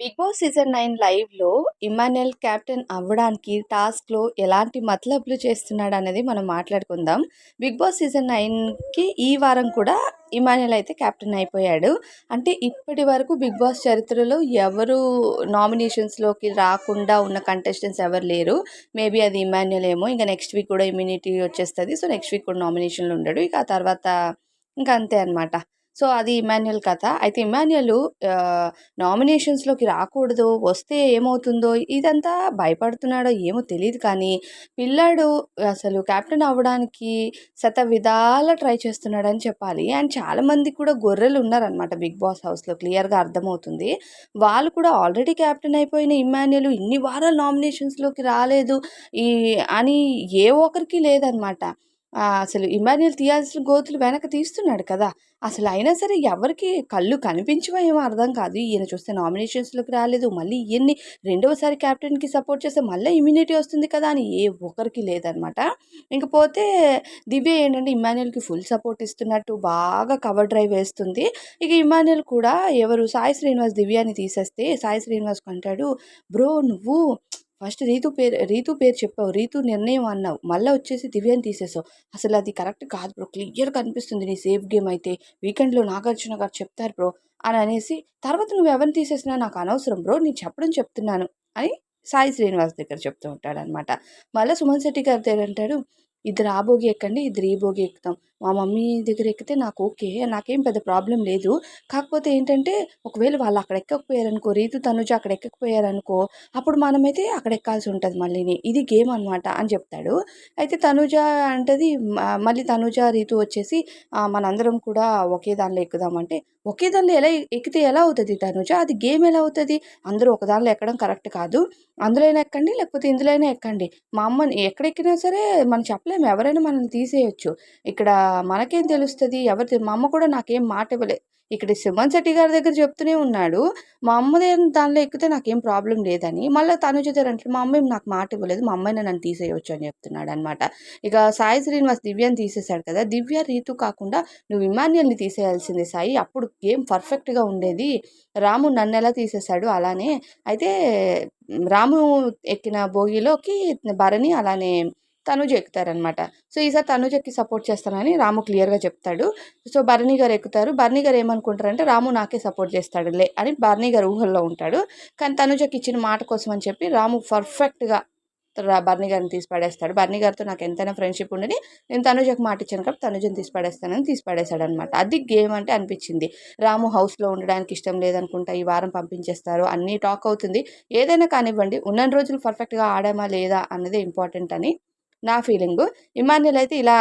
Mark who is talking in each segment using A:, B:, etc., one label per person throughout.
A: Big Boss season nine లైవ్లో Emmanuel captain అవ్వడానికి టాస్క్లో ఎలాంటి మతలబ్లు చేస్తున్నాడు అనేది మనం మాట్లాడుకుందాం. బిగ్ బాస్ సీజన్ నైన్కి ఈ వారం కూడా ఇమానుయల్ అయితే క్యాప్టెన్ అయిపోయాడు. అంటే ఇప్పటి వరకు బిగ్ బాస్ చరిత్రలో ఎవరు నామినేషన్స్లోకి రాకుండా ఉన్న కంటెస్టెంట్స్ ఎవరు లేరు. మేబీ అది ఇమాన్యుల్ ఏమో ఇంకా నెక్స్ట్ వీక్ కూడా ఇమ్యూనిటీ వచ్చేస్తుంది. సో నెక్స్ట్ వీక్ కూడా నామినేషన్లు ఉండడు. ఇక ఆ తర్వాత ఇంకా అంతే అనమాట సో అది ఇమాన్యుయల్ కథ. అయితే ఇమాన్యుయల్ నామినేషన్స్లోకి రాకూడదు వస్తే ఏమవుతుందో ఇదంతా భయపడుతున్నాడో ఏమో తెలియదు కానీ పిల్లాడు అసలు కెప్టెన్ అవ్వడానికి శత విధాల ట్రై చేస్తున్నాడని చెప్పాలి. అండ్ చాలామంది కూడా గొర్రెలు ఉన్నారనమాట బిగ్ బాస్ హౌస్లో క్లియర్గా అర్థమవుతుంది. వాళ్ళు కూడా ఆల్రెడీ కెప్టెన్ అయిపోయిన ఇమాన్యుయల్ ఇన్ని వారాలు నామినేషన్స్లోకి రాలేదు ఈ అని ఏ ఒక్కరికి లేదనమాట అసలు ఇమాన్యుల్ తీయాల్సిన గోతులు వెనక తీస్తున్నాడు కదా. అసలు అయినా సరే ఎవరికి కళ్ళు కనిపించవో ఏమో అర్థం కాదు. ఈయన చూస్తే నామినేషన్స్లోకి రాలేదు. మళ్ళీ ఈయన్ని రెండవసారి క్యాప్టెన్కి సపోర్ట్ చేస్తే మళ్ళీ ఇమ్యూనిటీ వస్తుంది కదా అని ఏ ఒక్కరికి లేదనమాట ఇంకపోతే దివ్య ఏంటంటే ఇమాన్యుల్కి ఫుల్ సపోర్ట్ ఇస్తున్నట్టు బాగా కవర్ డ్రైవ్ వేస్తుంది. ఇక ఇమాన్యుల్ కూడా ఎవరు? సాయి శ్రీనివాస్ దివ్యాని తీసేస్తే సాయి శ్రీనివాస్ అంటాడు బ్రో నువ్వు ఫస్ట్ రీతు పేరు రీతు పేరు చెప్పావు. రీతు నిర్ణయం అన్నావు. మళ్ళీ వచ్చేసి దివ్యాన్ని తీసేసావు. అసలు అది కరెక్ట్ కాదు బ్రో. క్లియర్గా కనిపిస్తుంది నీ సేఫ్ గేమ్ అయితే. వీకెండ్లో నాగార్జున గారు చెప్తారు బ్రో అని అనేసి తర్వాత నువ్వు ఎవరిని తీసేసినా నాకు అనవసరం బ్రో. నేను చెప్పడం చెప్తున్నాను అని సాయి శ్రీనివాస్ దగ్గర చెప్తూ ఉంటాడు అనమాట మళ్ళీ సుమన్ శెట్టి గారి దగ్గర అంటాడు ఇద్దరు ఆ భోగి ఎక్కండి ఇద్దరు ఈ భోగి ఎక్కుతాం. మా మమ్మీ దగ్గర ఎక్కితే నాకు ఓకే నాకేం పెద్ద ప్రాబ్లం లేదు. కాకపోతే ఏంటంటే ఒకవేళ వాళ్ళు అక్కడ ఎక్కకపోయారనుకో రీతు తనుజ అక్కడ ఎక్కకపోయారనుకో అప్పుడు మనమైతే అక్కడ ఎక్కాల్సి ఉంటుంది మళ్ళీని. ఇది గేమ్ అనమాట అని చెప్తాడు. అయితే తనుజ అంటది మళ్ళీ తనుజ రీతు వచ్చేసి మనందరం కూడా ఒకే దానిలో ఎక్కుదామంటే ఒకే దానిలో ఎలా ఎక్కితే ఎలా అవుతుంది తనుజ? అది గేమ్ ఎలా అవుతుంది? అందరూ ఒక దానిలో ఎక్కడం కరెక్ట్ కాదు. అందులోనే ఎక్కండి లేకపోతే ఇందులోనే ఎక్కండి. మా అమ్మని ఎక్కడెక్కినా సరే మనం చెప్పలేము. ఎవరైనా మనల్ని తీసేయచ్చు. ఇక్కడ మనకేం తెలుస్తుంది? ఎవరి మా అమ్మ కూడా నాకేం మాట ఇవ్వలేదు ఇక్కడ సుమన్ శెట్టి గారి దగ్గర చెప్తూనే ఉన్నాడు. మా అమ్మదే దానిలో ఎక్కితే నాకేం ప్రాబ్లం లేదని. మళ్ళీ తను అంటే మా అమ్మ నాకు మాట ఇవ్వలేదు. మా అమ్మాయిని నన్ను తీసేయవచ్చు అని చెప్తున్నాడు అనమాట ఇక సాయి శ్రీనివాస్ దివ్యాని తీసేశాడు కదా. దివ్య రీతు కాకుండా నువ్వు ఇమాన్యుల్ని తీసేయాల్సింది సాయి. అప్పుడు గేమ్ పర్ఫెక్ట్గా ఉండేది. రాము నన్ను ఎలా తీసేశాడు అలానే. అయితే రాము ఎక్కిన భోగిలోకి భరణి అలానే తనుజ ఎక్కుతారనమాట. సో ఈసారి తనుజకి సపోర్ట్ చేస్తానని రాము క్లియర్గా చెప్తాడు. సో బర్నీ గారు ఎక్కుతారు. భరణి గారు ఏమనుకుంటారంటే రాము నాకే సపోర్ట్ చేస్తాడులే అని భరణి గారు ఊహల్లో ఉంటాడు. కానీ తనుజకి ఇచ్చిన మాట కోసం అని చెప్పి రాము పర్ఫెక్ట్గా బర్నీ గారిని తీసి పడేస్తాడు బర్నీ గారితో నాకు ఎంతైనా ఫ్రెండ్షిప్ ఉండని నేను తనుజకు మాట ఇచ్చాను కాబట్టి తనుజని తీసి పడేస్తానని తీసి పడేశాడు అనమాట అది గేమ్ అంటే అనిపించింది. రాము హౌస్లో ఉండడానికి ఇష్టం లేదనుకుంటా ఈ వారం పంపించేస్తారు అన్నీ టాక్ అవుతుంది. ఏదైనా కానివ్వండి ఉన్న రోజులు పర్ఫెక్ట్గా ఆడామా లేదా అన్నది ఇంపార్టెంట్ అని నా ఫీలింగు. ఇమాన్యుల్ అయితే ఇలా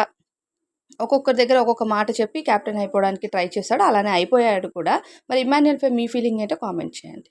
A: ఒక్కొక్కరి దగ్గర ఒక్కొక్క మాట చెప్పి క్యాప్టెన్ అయిపోవడానికి ట్రై చేస్తాడు. అలానే అయిపోయాడు కూడా. మరి ఇమాన్యుల్పై మీ ఫీలింగ్ ఏంటో కామెంట్ చేయండి.